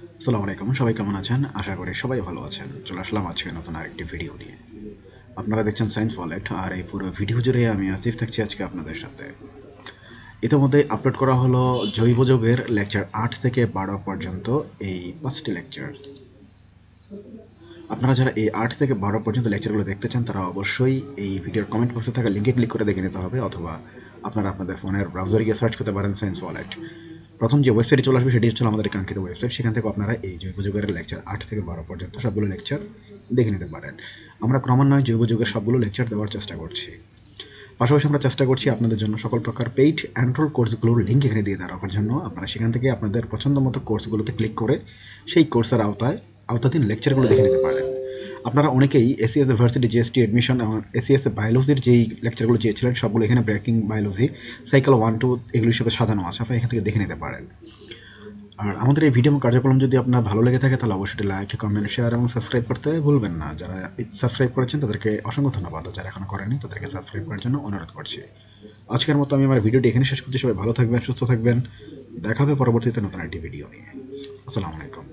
আসসালামু আলাইকুম, সবাই কেমন আছেন? আশা করি সবাই ভালো আছেন। চলে আসলাম আজকে নতুন আরেকটি ভিডিও নিয়ে। আপনারা দেখছেন সায়েন্স ওয়ালেট আর এই পুরো ভিডিও জুড়ে আমি আসিফ থাকছি আজকে আপনাদের সাথে। ইতিমধ্যে আপলোড করা হলো জৈব যৌগের লেকচার আট থেকে বারো পর্যন্ত এই পাঁচটি লেকচার আপনারা যারা এই আট থেকে বারো পর্যন্ত লেকচারগুলো দেখতে চান, তারা অবশ্যই এই ভিডিওর কমেন্ট বক্সে থাকা লিঙ্কে ক্লিক করে দেখে নিতে হবে, অথবা আপনারা আপনাদের ফোনের ব্রাউজারে গিয়ে সার্চ করতে পারেন সায়েন্স ওয়ালেট প্রথম যে ওয়েবসাইটে চলে আসবে সেটি হচ্ছে আমাদের কাঙ্ক্ষিত ওয়েবসাইট সেখান থেকে আপনারা এই জৈব যুগের লেকচার আট থেকে বারো পর্যন্ত সবগুলো লেকচার দেখে নিতে পারেন। আমরা ক্রমান্বয়ে জৈব যুগের সবগুলো লেকচার দেওয়ার চেষ্টা করছি। পাশাপাশি আমরা চেষ্টা করছি আপনাদের জন্য সকল প্রকার পেইড অ্যান্ড্রোল কোর্সগুলোর লিঙ্ক এখানে দিয়ে দেওয়ার জন্য। আপনারা সেখান থেকে আপনাদের পছন্দ মতো কোর্সগুলোতে ক্লিক করে সেই কোর্সের আওতায় আওতাধীন লেকচারগুলো দেখে নিতে পারেন। আপনারা অনেকেই এসিএস ভার্সিটি জিএসটি অ্যাডমিশন এবং এসিএস বায়োলজির যেই লেকচারগুলো চেয়েছিলেন, সবগুলো এখানে breaking biology cycle one two এগুলো হিসেবে সাজানো আছে, আপনারা এখান থেকে দেখে নিতে পারেন। আর আমাদের এই ভিডিও কার্যক্রম যদি আপনার ভালো লেগে থাকে, তাহলে অবশ্যই লাইক কমেন্ট শেয়ার এবং সাবস্ক্রাইব করতে ভুলবেন না। যারা সাবস্ক্রাইব করেছেন, তাদেরকে অসংখ্য ধন্যবাদ। যারা এখনও করেনি তাদেরকে সাবস্ক্রাইব করার জন্য অনুরোধ করছি। আজকের মতো আমি আমার ভিডিওটি এখানে শেষ করছি। সবাই ভালো থাকবেন, সুস্থ থাকবেন। দেখা হবে পরবর্তীতে নতুন একটি ভিডিও নিয়ে। আসসালামু আলাইকুম।